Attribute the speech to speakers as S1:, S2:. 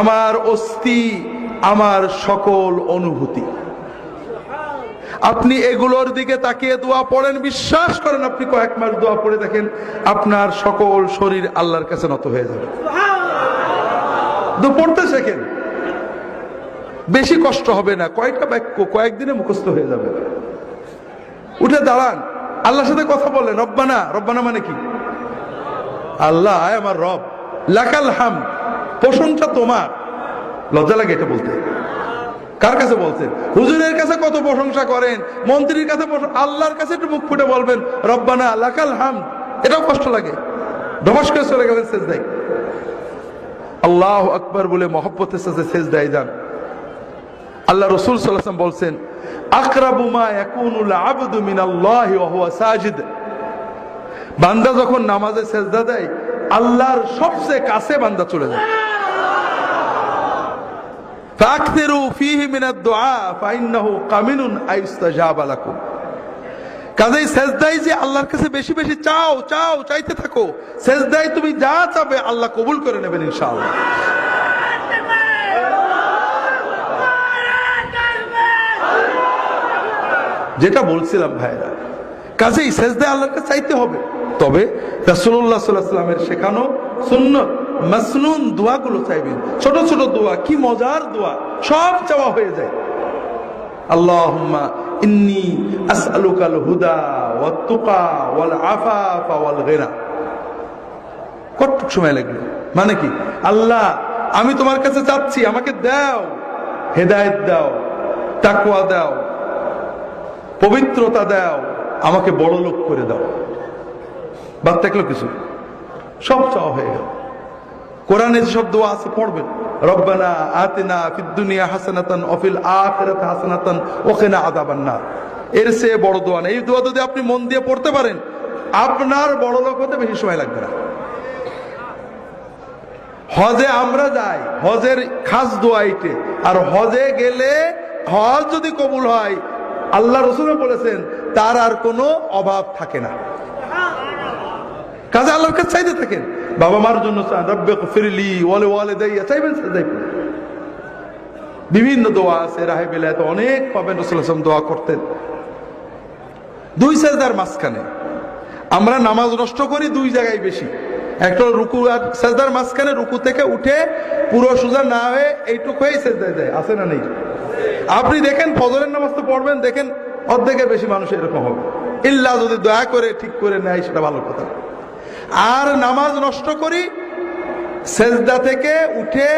S1: আমার অস্থি, আমার সকল অনুভূতি। আপনি এগুলোর দিকে তাকিয়ে দোয়া পড়েন, বিশ্বাস করেন আপনি কয়েক মাস দোয়া পড়ে দেখেন, আপনার সকল শরীর আল্লাহর কাছে নত হয়ে যাবে। পড়তে শেখেন বেশি কষ্ট হবে না কয়েকটা বাক্য কয়েকদিনে মুখস্থ হয়ে যাবে। উঠে দাঁড়ান, আল্লাহর সাথে কথা বলেন, রব্বানা রব্বানা মানে কি? আল্লাহ আমার রব, লাকাল হাম প্রশংসা তোমার। লজ্জা লাগে এটা বলতে। কার কাছে বলছেন? হুজুরের কাছে কত প্রশংসা করেন, মন্ত্রীর কাছে আল্লাহর কাছে একটু মুখ ফুটে বলবেন, রব্বানা লাকাল হাম এটাও কষ্ট লাগে। ধবাস করে চলে গেলেন শেষ দেয় আল্লাহ আকবর বলে মহব্বতের সাথে শেষ দেয় যান। আল্লাহ রসুল সাল্লাম বলছেন, আকরাবু মা ইয়াকুনুল আবদু মিনাল্লাহি ওয়া সাজিদ। বান্দা যখন নামাজে সেজদা দেয়, আল্লাহর সবচেয়ে কাছে বান্দা চলে যায়। কাজেই যে আল্লাহর কাছে বেশি বেশি চাও চাও, চাইতে থাকো তুমি যা আল্লাহ কবুল করে নেবেন ইনশাআল্লাহ। যেটা বলছিলাম ভাইরা, কাজেই সেজদায় আল্লাহর চাইতে হবে। তবে রাসুল্লাহ সাল্লাহ সাল্লামের শেখানো সুন্নত মাসনুন দোয়াগুলো চাইবেন। ছোট ছোট দোয়া, কি মজার দোয়া? সব চাওয়া হয়ে যায়। আল্লাহুম্মা ইন্নী আসআলুকাল হুদা ওয়াত তুকা ওয়াল আফাফা ওয়াল গিনা কতটুক সময় লাগল? মানে কি? আল্লাহ, আমি তোমার কাছে চাচ্ছি, আমাকে দাও, হেদায়েত দাও, তাকওয়া দাও, পবিত্রতা দাও, আমাকে বড় লোক করে দাও। বাদ থাকল কিছু? সব চাওয়া হয়ে গেল। কোরআনে যেসব দোয়া আছে, পড়বেন। রব্বানা আতেনা ফিদ্দুনিয়া হাসানাতান অফিল আখিরাতে হাসানাতান ওখিনা আযাবান নার। এর চেয়ে বড় দোয়া নেই। এই দোয়া যদি আপনি মন দিয়ে পড়তে পারেন, আপনার বড় লোক হতে বেশি সময় লাগবে না। হজে আমরা যাই, হজের খাস দোয়া এইটে। আর হজে গেলে হজ যদি কবুল হয়, আল্লাহ রসুলে বলেছেন, তার আর কোনো অভাব থাকে না। কাজে আল্লাহর কাছে চাইতে থাকেন। বাবা মার জন্য ওয়ালে চাইবেন বিভিন্ন দোয়া আছে, রাহে বেলায় অনেক পাবেন, রসুল আসলাম দোয়া করতেন। দুই সাজদার মাঝখানে আমরা নামাজ নষ্ট করি দুই জায়গায় বেশি। একটা রুকু আর সাজদার মাঝখানে রুকু থেকে উঠে পুরো সোজা না হয়ে এইটুক হয়েই সেজদায় যায়, আছে না নেই? আপনি দেখেন, ফজরের নামাজ তো পড়বেন, দেখেন অর্ধেকের বেশি মানুষ এরকম হবে। ইল্লা যদি দয়া করে ঠিক করে নেয়, সেটা ভালো কথা। আর নামাজ নষ্ট করি সেজদা থেকে উঠে